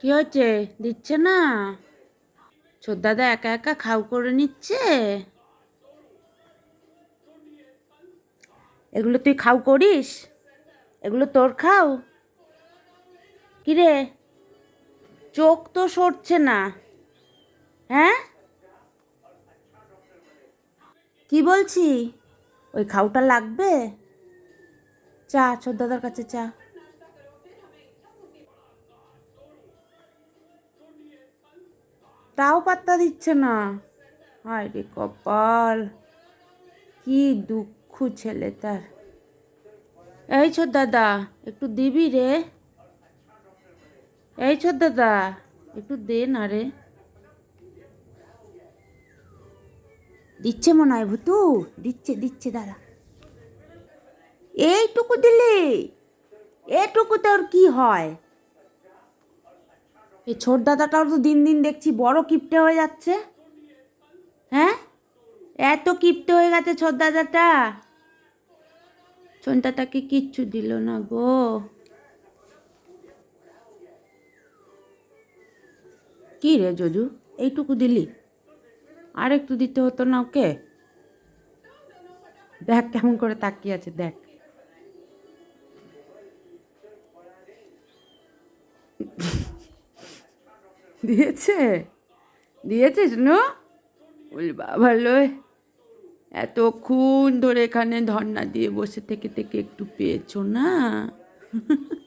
কি হয়েছে? দিচ্ছে না। দাদা একা একা খাও করে নিচ্ছে। এগুলো তুই খাও করিস? এগুলো তোর খাও? কিরে চোখ তো সরছে না। হ্যাঁ? কি বলছি? ওই খাওটা লাগবে? চা দাদার কাছে চা। তাও পাত্তা দিচ্ছে না। হায় রে কপাল, কি দুঃখ ছেলে তার। এই ছোট দাদা, একটু দিবি রে? এই ছোট দাদা, একটু দে না রে। দিচ্ছে মনে হয় ভুতু? দিচ্ছে দিচ্ছে দাদা এইটুকু দিলে? এটুকু তোর কি হয়? এই ছোট দাদাটাও তো দিন দিন দেখছি বড় কিপটে হয়ে যাচ্ছে। হ্যাঁ? এত কিপটে হয়ে গেছে ছোট দাদাটা। ছোনটাটাকে কিচ্ছু দিল না গো। কি রে জজু, এইটুকু দিলি? আর একটু দিতে হতো না ওকে? দেখ কেমন করে তাকিয়ে আছে, দেখ। দিয়েছে? দিয়েছে শুনো ওই বাবা এতক্ষণ ধরে এখানে ধর্না দিয়ে বসে থেকে থেকে একটু পেয়েছ না?